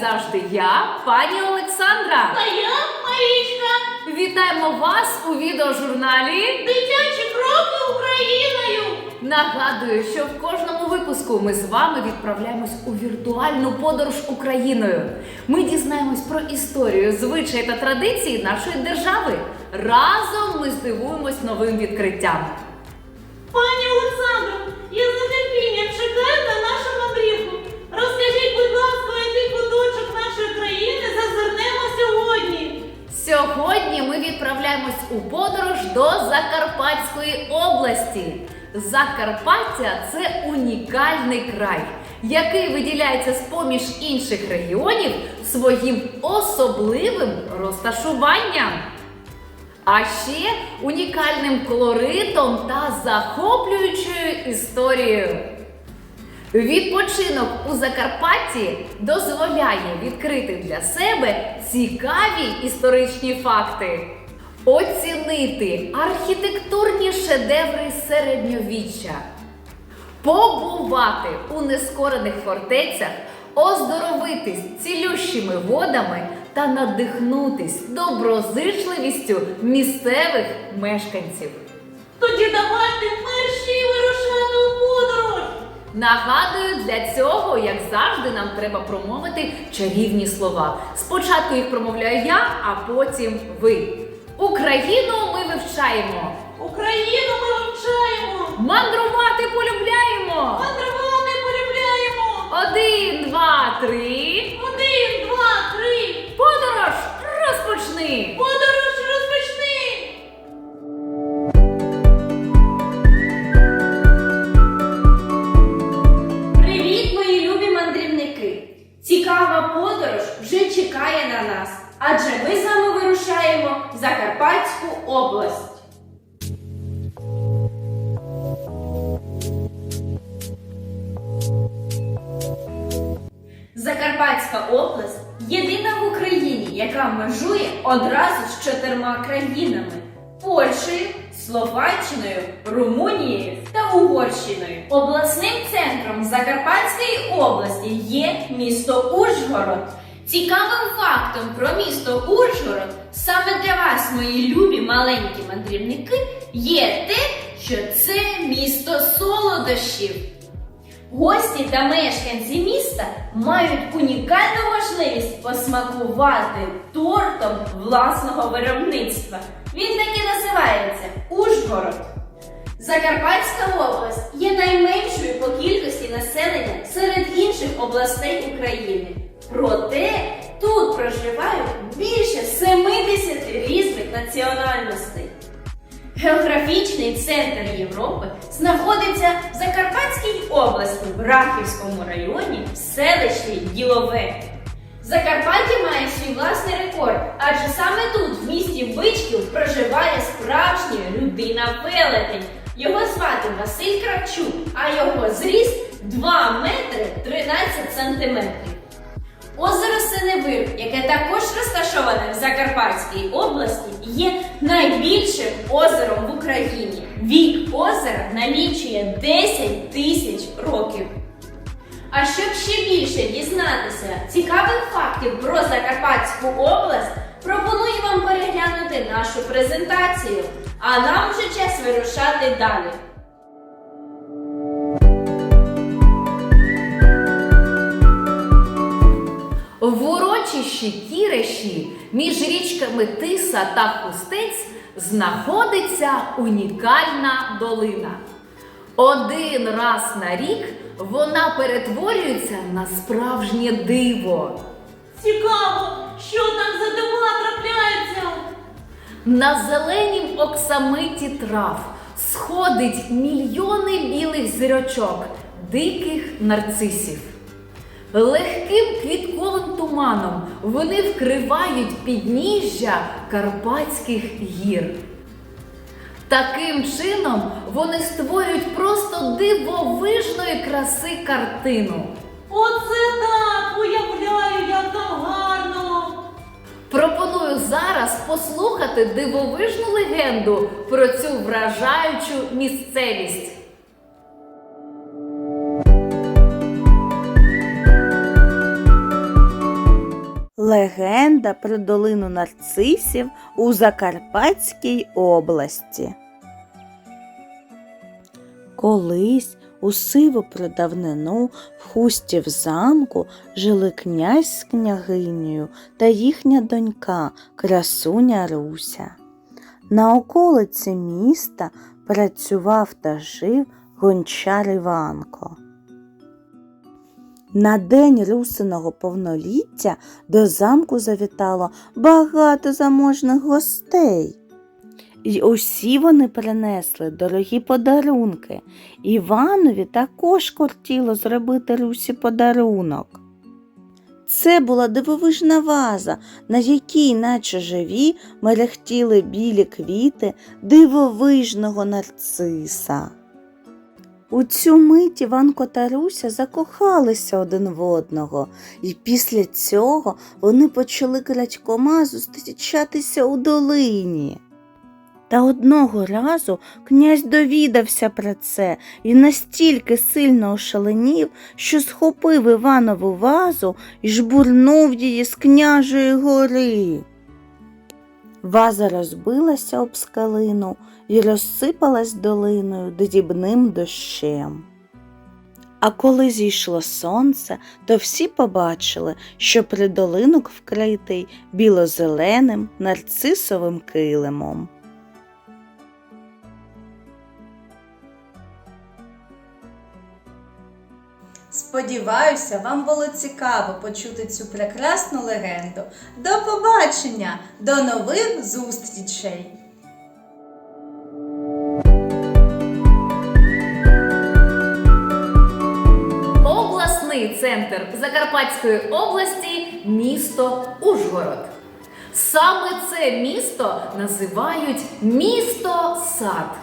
завжди, я, пані Олександра. А я Марічка. Вітаємо вас у відеожурналі. Дитячі кроки Україною. Нагадую, що в кожному випуску ми з вами відправляємось у віртуальну подорож Україною. Ми дізнаємось про історію, звичаї та традиції нашої держави. Разом ми здивуємось новим відкриттям. Пані Олександро, сьогодні. Ми відправляємось у подорож до Закарпатської області. Закарпаття це унікальний край, який виділяється з поміж інших регіонів своїм особливим розташуванням. А ще унікальним колоритом та захоплюючою історією. Відпочинок у Закарпатті дозволяє відкрити для себе цікаві історичні факти, оцінити архітектурні шедеври середньовіччя, побувати у нескорених фортецях, оздоровитись цілющими водами та надихнутись доброзичливістю місцевих мешканців. Тоді давайте подорож. Нагадую, для цього, як завжди, нам треба промовити чарівні слова. Спочатку їх промовляю я, а потім ви. Україну ми вивчаємо. Україну ми вивчаємо. Мандрувати полюбляємо. Мандрувати полюбляємо. Один, два, три. Один, два, три. Подорож розпочни. Подорож подорож вже чекає на нас, адже ми з вами вирушаємо в Закарпатську область. Закарпатська область єдина в Україні, яка межує одразу з чотирма країнами: Польщею, Словаччиною, Румунією та Угорщиною. Обласним центром Закарпатської області є місто Ужгород. Цікавим фактом про місто Ужгород саме для вас, мої любі маленькі мандрівники, є те, що це місто солодощів. Гості та мешканці міста мають унікальну можливість посмакувати тортом власного виробництва. Він так і називається Ужгород. Закарпатська область є найменшою по кількості населення серед інших областей України. Проте тут проживають більше 70 різних національностей. Географічний центр Європи знаходиться в Закарпатській області в Рахівському районі в селищі Ділове. Закарпаття має свій власний рекорд, адже саме тут, в місті Бичків, проживає справжня людина велетень. Його звати Василь Кравчук, а його зріст 2 метри 13 сантиметрів. Озеро Синевир, яке також розташоване в Закарпатській області, є найбільшим озером в Україні. Вік озера налічує 10 тисяч років. А щоб ще більше дізнатися цікавих фактів про Закарпатську область, пропоную вам переглянути нашу презентацію. А нам вже час вирушати далі. В урочищі Кіреші між річками Тиса та Хустець знаходиться унікальна долина. Один раз на рік вона перетворюється на справжнє диво. Цікаво, що там за дива. На зеленім оксамиті трав сходить мільйони білих зірочок, диких нарцисів. Легким квітковим туманом вони вкривають підніжжя Карпатських гір. Таким чином вони створюють просто дивовижної краси картину. Оце так, уявляю, там гарно. Пропоную зараз послухати дивовижну легенду про цю вражаючу місцевість. Легенда про долину нарцисів у Закарпатській області. Колись у сиву продавнину в хусті в замку жили князь з княгинею та їхня донька, красуня Руся. На околиці міста працював та жив гончар Іванко. На день русиного повноліття до замку завітало багато заможних гостей. І усі вони принесли дорогі подарунки. Іванові також кортіло зробити Русі подарунок. Це була дивовижна ваза, на якій, наче живі, мерехтіли білі квіти дивовижного нарциса. У цю мить Іванко та Руся закохалися один в одного, і після цього вони почали крадькома зустрічатися у долині. Та одного разу князь довідався про це і настільки сильно ошаленів, що схопив Іванову вазу і жбурнув її з княжої гори. Ваза розбилася об скалину і розсипалась долиною дрібним дощем. А коли зійшло сонце, то всі побачили, що придолинок вкритий біло-зеленим нарцисовим килимом. Сподіваюся, вам було цікаво почути цю прекрасну легенду. До побачення, до нових зустрічей! Обласний центр Закарпатської області місто Ужгород. Саме це місто називають місто сад.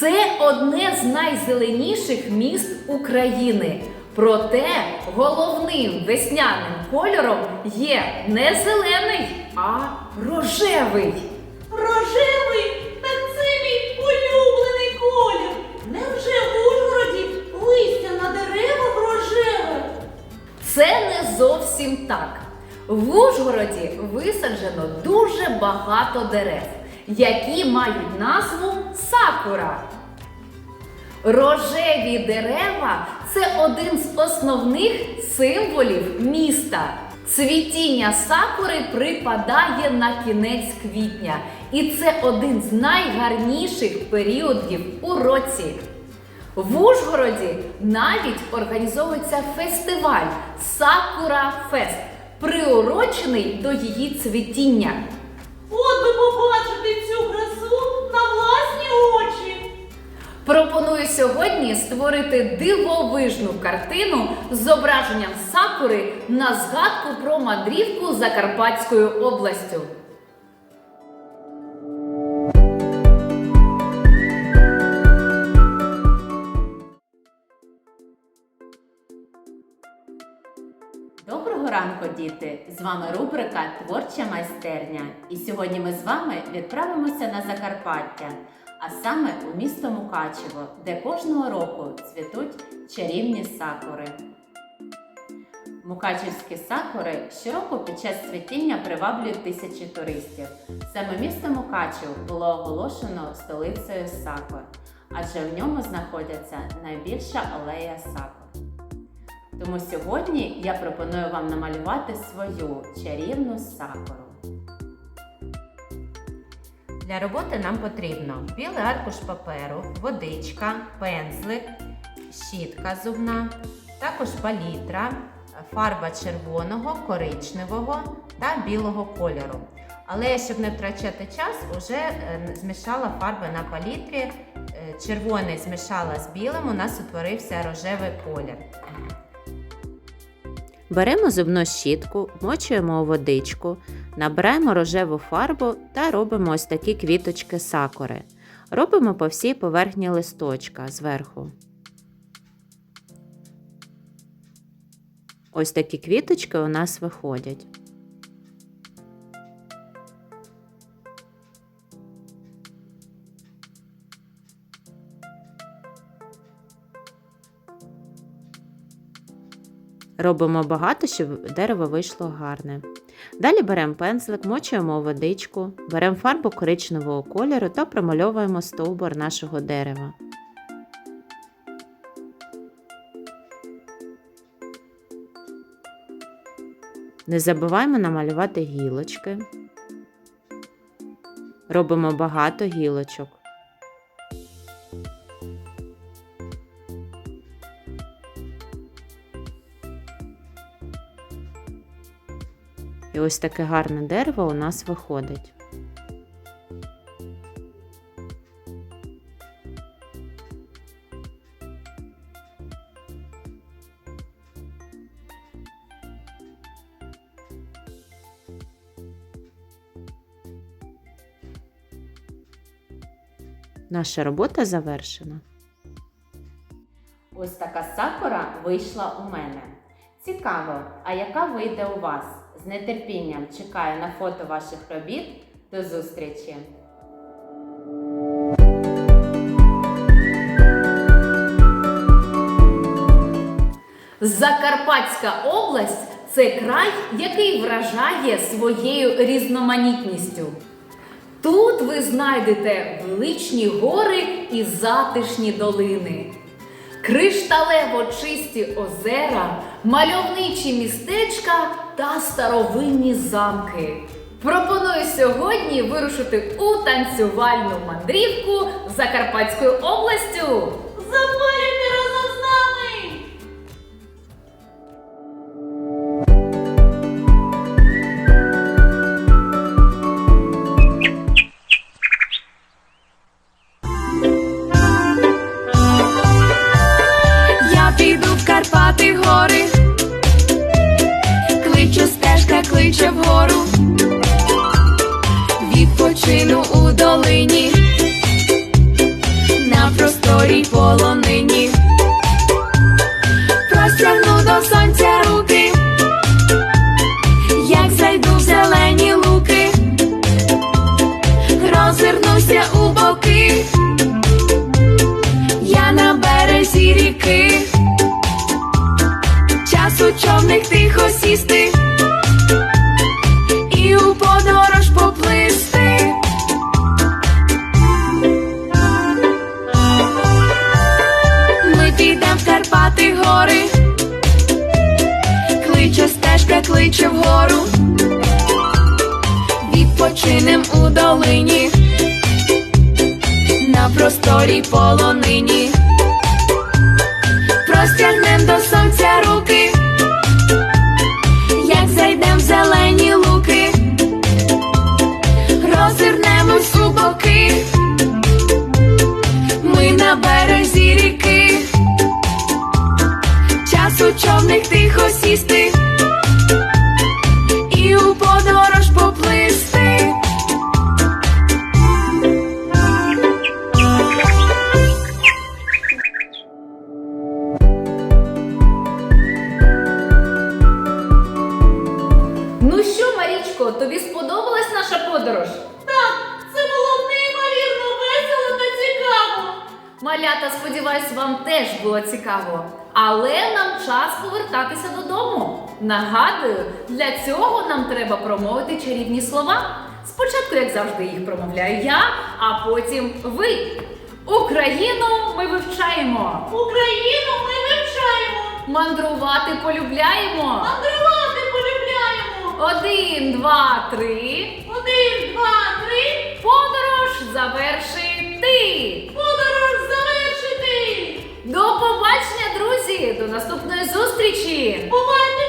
Це одне з найзеленіших міст України. Проте головним весняним кольором є не зелений, а рожевий. Рожевий, так це мій улюблений колір. Невже в Ужгороді листя на деревах рожеве? Це не зовсім так. В Ужгороді висаджено дуже багато дерев, які мають назву сакура. Рожеві дерева це один з основних символів міста. Цвітіння сакури припадає на кінець квітня, і це один з найгарніших періодів у році. В Ужгороді навіть організовується фестиваль Сакура Фест, приурочений до її цвітіння. От би побачити цю красу. Пропоную сьогодні створити дивовижну картину з зображенням сакури на згадку про мандрівку Закарпатською областю. Доброго ранку, діти! З вами рубрика Творча майстерня. І сьогодні ми з вами відправимося на Закарпаття, а саме у місто Мукачево, де кожного року цвітуть чарівні сакури. Мукачевські сакури щороку під час цвітіння приваблюють тисячі туристів. Саме місто Мукачево було оголошено столицею сакур, адже в ньому знаходиться найбільша алея сакур. Тому сьогодні я пропоную вам намалювати свою чарівну сакуру. Для роботи нам потрібно білий аркуш паперу, водичка, пензлик, щітка зубна, також палітра, фарба червоного, коричневого та білого кольору. Але щоб не втрачати час, уже е, змішала фарби на палітрі. Е, Червоний змішала з білим, у нас утворився рожевий колір. Беремо зубну щітку, вмочуємо у водичку, набираємо рожеву фарбу та робимо ось такі квіточки сакури. Робимо по всій поверхні листочка зверху. Ось такі квіточки у нас виходять. Робимо багато, щоб дерево вийшло гарне. Далі беремо пензлик, мочуємо водичку, беремо фарбу коричневого кольору та промальовуємо стовбур нашого дерева. Не забуваємо намалювати гілочки. Робимо багато гілочок. Ось таке гарне дерево у нас виходить. Наша робота завершена. Ось така сакура вийшла у мене. Цікаво, а яка вийде у вас? З нетерпінням чекаю на фото ваших робіт. До зустрічі! Закарпатська область це край, який вражає своєю різноманітністю. Тут ви знайдете величні гори і затишні долини, кришталево чисті озера, мальовничі містечка та старовинні замки. Пропоную сьогодні вирушити у танцювальну мандрівку Закарпатською областю. Запалюйте відпочину у долині, на просторій полонині, простягну до сонця руки, як зайду в зелені луки, розвернуся у боки. Я на березі ріки, час у човник тихо сісти просторій полонині. Ну що, Марічко, тобі сподобалась наша подорож? Так, це було неймовірно весело та цікаво! Малята, сподіваюсь, вам теж було цікаво. Але нам час повертатися додому. Нагадую, для цього нам треба промовити чарівні слова. Спочатку, як завжди, їх промовляю я, а потім ви. Україну ми вивчаємо. Україну ми вивчаємо! Мандрувати полюбляємо. Мандрувати! Один, два, три. Один, два, три! Подорож завершити. Подорож завершити! До побачення, друзі! До наступної зустрічі! Бувайте!